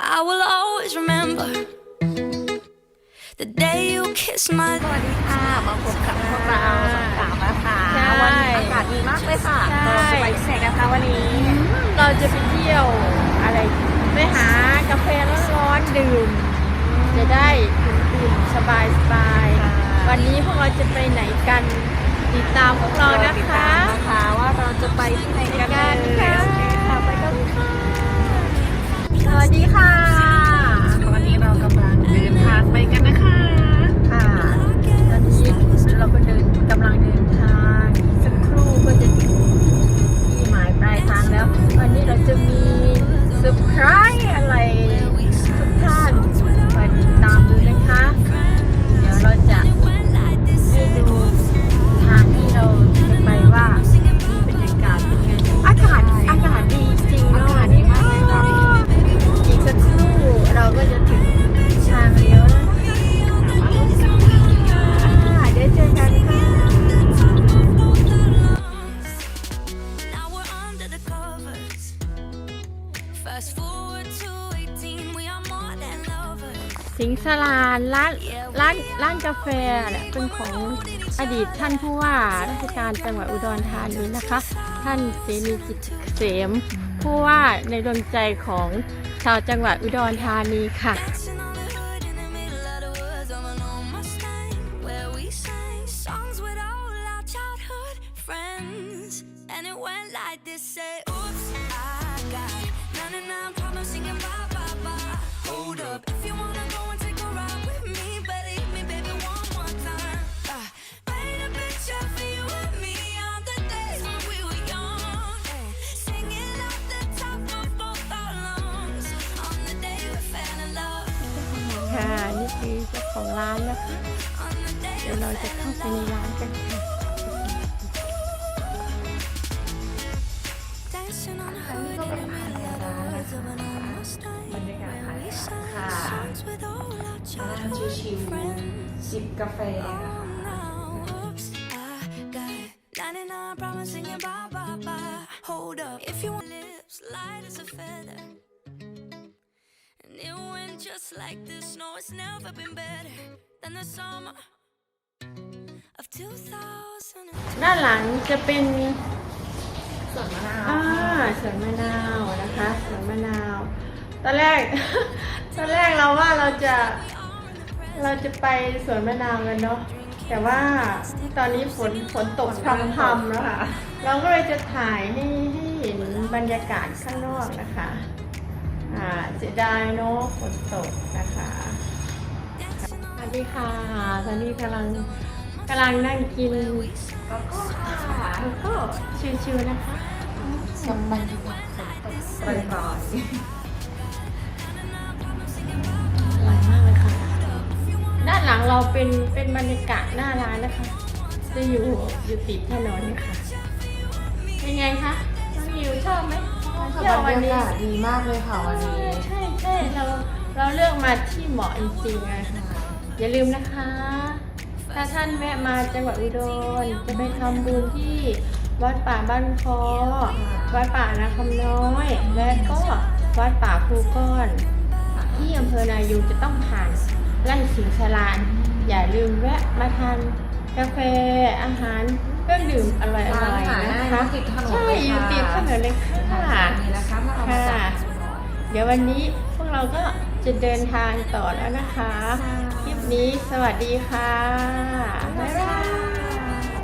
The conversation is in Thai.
I will always remember the day you kissed my สวัสดีค่ะมาพบกับพวกเราสองสาวนะคะใช่ วันนี้อากาศดีมากเลยค่ะใช่เราจะไปที่ไหนกันคะวันนี้เราจะไปเที่ยวอะไรไปหากาแฟร้อนๆดื่ม จะได้ดื่มๆสบายสบายๆค่ะวันนี้พวกเราจะไปไหนกันติดตามพวกเรานะติดคะตามนะคะว่าเราจะไปที่ไหนกันกันเลยค่ะโอเคค่ะ ไปกันค่ะส วัสดีค่ะ สิงสลานร้านร้านร้านกาแฟเนี่ยเป็นของอดีตท่านผู้ว่าราชการจังหวัดอุดรธานีนะคะ ท่านเสนีจิตเกษมผู้ว่าในดวงใจของชาวจังหวัดอุดรธานีค่ะ Dancing on the hood in ค่ะ นี่คือเจ้าของร้านนะคะ On the day เดี๋ยวเราจะเข้าไปในร้านกันค่ะ dancing on the hood in the middle of the woods of an old Mustang. บรรยากาศภายใน We ร้าน sang ค่ะ songs with all our นั่ง childhood ชิว friends. ๆจิบกาแฟ Oh, นะคะ now, oops, I got 99 problems singing bye bye bye. Hold up, if you want lips light as a feather. And it went just like this. No, it's never been better than the summer of 2000. ด้านหลังจะเป็นส่วนมะนาวอ่าสวนมะนาวนะคะสวนมะนาว ตอนแรก ตอนแรกเราว่าเราจะเราจะไปสวนมะนาวกันเนาะแต่ว่าตอนนี้ฝนฝนตกพรำๆแล้วค่ะ เราก็เลยจะถ่ายให้ให้เห็นบรรยากาศข้างนอกนะคะ อ่าเสียดายเนาะฝนตกนะคะสวัสดีค่ะตอนนี้กำลังกำลังนั่งกินก็ค่ะก็ชิวๆนะคะสบายดีกว่าฝนตกปล่อยอร่อยมากเลยค่ะ ด้านหลังเราเป็นเป็นบรรยากาศหน้าร้านนะคะ จะอยู่อยู่ติดถนนค่ะ เป็นไงคะน้องนิวชอบไหม เที่ยววันนี้บรรยากาศดีมากเลยค่ะวันนี้ ใช่ใช่เราเราเลือกมาที่เหมาะจริงๆเลยค่ะอย่าลืมนะคะ ถ้าท่านแวะมาจังหวัดอุดรจะไปทำบุญที่วัดป่าบ้านคอวัดป่านาคำน้อย และก็วัดป่าภูก้อน ที่อำเภอนายูจะต้องผ่านไร่สิงสลาน อย่าลืมแวะมาทานกาแฟอาหารเครื่องดื่มอร่อยๆร้า ติดถนนใช่เลยอยู่ติดถนนเลยค่ะ นี่นะคะมาเมาค่ะ จาเดี๋ยววันนี้พวกเราก็จะเดินทางต่อแล้วนะคะ คลิปนี้สวัสดีค่ะ บ๊ายบาย